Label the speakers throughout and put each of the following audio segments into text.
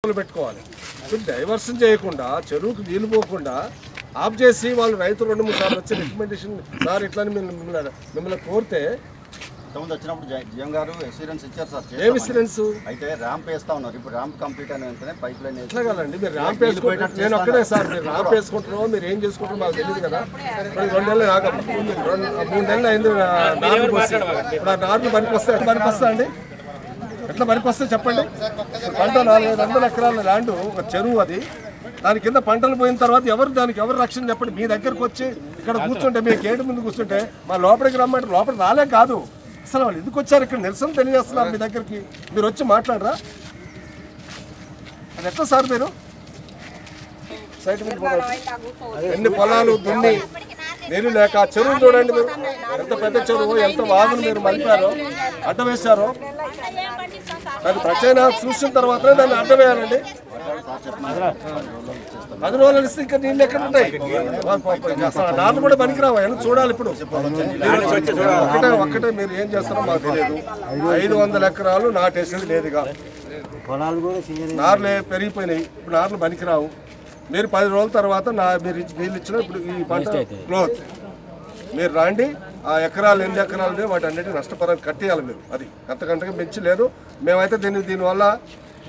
Speaker 1: మొదలు పెట్టుకోవాలి. డైవర్షన్ చేయకుండా చెరువుకు నీళ్ళు పోకుండా ఆఫ్ చేసి వాళ్ళు రైతు రెండు మూడు సార్లు వచ్చి రికమెండేషన్ సార్ ఇట్లని మిమ్మల్ని మిమ్మల్ని కోరితే
Speaker 2: ఇంతకుముందు వచ్చినప్పుడు జిఎం గారు ఇచ్చారు సార్
Speaker 1: ఏ
Speaker 2: అయితే ర్యాంప్ వేస్తా ఉన్నారు. ఇప్పుడు ర్యాంప్ కంప్లీట్ అయిన వెంటనే పైప్ లైన్
Speaker 1: ఎట్లా కదండి మీరు ర్యాంప్ వేసుకుంటారు నేను ఒక్కడే సార్ మీరు ర్యాంప్ వేసుకుంటున్నారో మీరు ఏం చేసుకుంటారో మాకు తెలియదు కదా. రెండు నెలలు మూడు నెలలు అయింది ఇప్పుడు ఆ నార్లు పనికి ఎట్లా పనికి వస్తా అండి? ఎట్లా పనికి వస్తే చెప్పండి? పంట నాలుగైదు వందల ఎకరాల ల్యాండ్ ఒక చెరువు అది. దాని కింద పంటలు పోయిన తర్వాత ఎవరు దానికి ఎవరు రక్షణ చెప్పండి? మీ దగ్గరకు వచ్చి ఇక్కడ కూర్చుంటే మీ గేటు ముందు కూర్చుంటే మా లోపలికి రమ్మంటే లోపల రాలే కాదు. అసలు వాళ్ళు ఎందుకు వచ్చారు? ఇక్కడ నిరసన తెలియజేస్తున్నారు మీ దగ్గరికి. మీరు వచ్చి మాట్లాడరా? అది ఎట్లా సార్ మీరు? సైట్ మీద ఎన్ని పొలాలు దున్ని నీరు లేక చెరువు చూడండి మీరు. ఎంత పెద్ద చెరువు ఎంత వాగులు మీరు మలిపారో అడ్డ వేశారో దాన్ని ప్రచైన చూసిన తర్వాతనే దాన్ని అడ్డ వేయాలండి పది రోజులు ఇస్తే ఇంకా నీళ్ళు ఎక్కడ ఉంటాయి? అసలు నాట్లు కూడా పనికిరావు? చూడాలి ఇప్పుడు. ఒకటే ఒక్కటే మీరు ఏం చేస్తారో మాకు తెలియదు. ఐదు వందల ఎకరాలు నాటేసేది లేదుగా. నార్లు పెరిగిపోయినాయి. ఇప్పుడు నార్లు పనికిరావు. మీరు పది రోజుల తర్వాత నా మీరు నీళ్ళు ఇచ్చిన ఇప్పుడు ఈ పంట క్లోజ్ మీరు రాండి. ఆ ఎకరాలు ఎన్ని ఎకరాలు ఉన్నాయో వాటి అన్నిటి నష్టపరాలు కట్టేయాలి మీరు అది అంతకంటే మించి లేదు. మేమైతే దీన్ని దీనివల్ల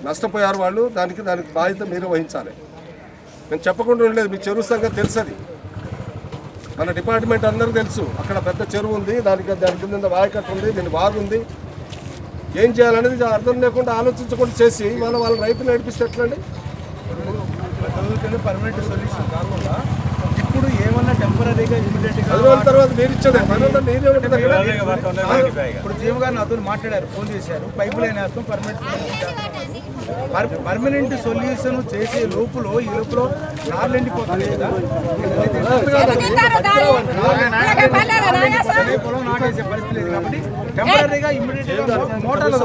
Speaker 1: నష్టపోయారు వాళ్ళు. దానికి దానికి బాధ్యత మీరు వహించాలి. నేను చెప్పకుండా ఉండలేదు. మీ చెరువు సంగతి తెలుసు అది మన డిపార్ట్మెంట్ అందరూ తెలుసు. అక్కడ పెద్ద చెరువు ఉంది. దానికి దాని కింద వాయకట్టు ఉంది. దీని బాగుంది ఏం చేయాలనేది అర్థం లేకుండా ఆలోచించకుండా చేసి వాళ్ళ వాళ్ళ రైతులు నడిపిస్తే ఎట్లండి?
Speaker 3: పర్మనెంట్ సొల్యూషన్ కాకుండా ఇప్పుడు ఏమన్నా టెంపరీగా
Speaker 1: పది రోజుల తర్వాత ఇచ్చేది. పది ఉంటుంది
Speaker 3: ఇప్పుడు జీవ గారు నాతో మాట్లాడారు ఫోన్ చేశారు. పైపు లైన్ వేస్తాం పర్మనెంట్ సొల్యూషన్ పర్మనెంట్ సొల్యూషన్ చేసే లోపల ఈ లోపల నార్లు ఎండిపోతుంది కదా పొలం నాటేసే పరిస్థితి లేదు కాబట్టి టెంపరీగా మోటార్లు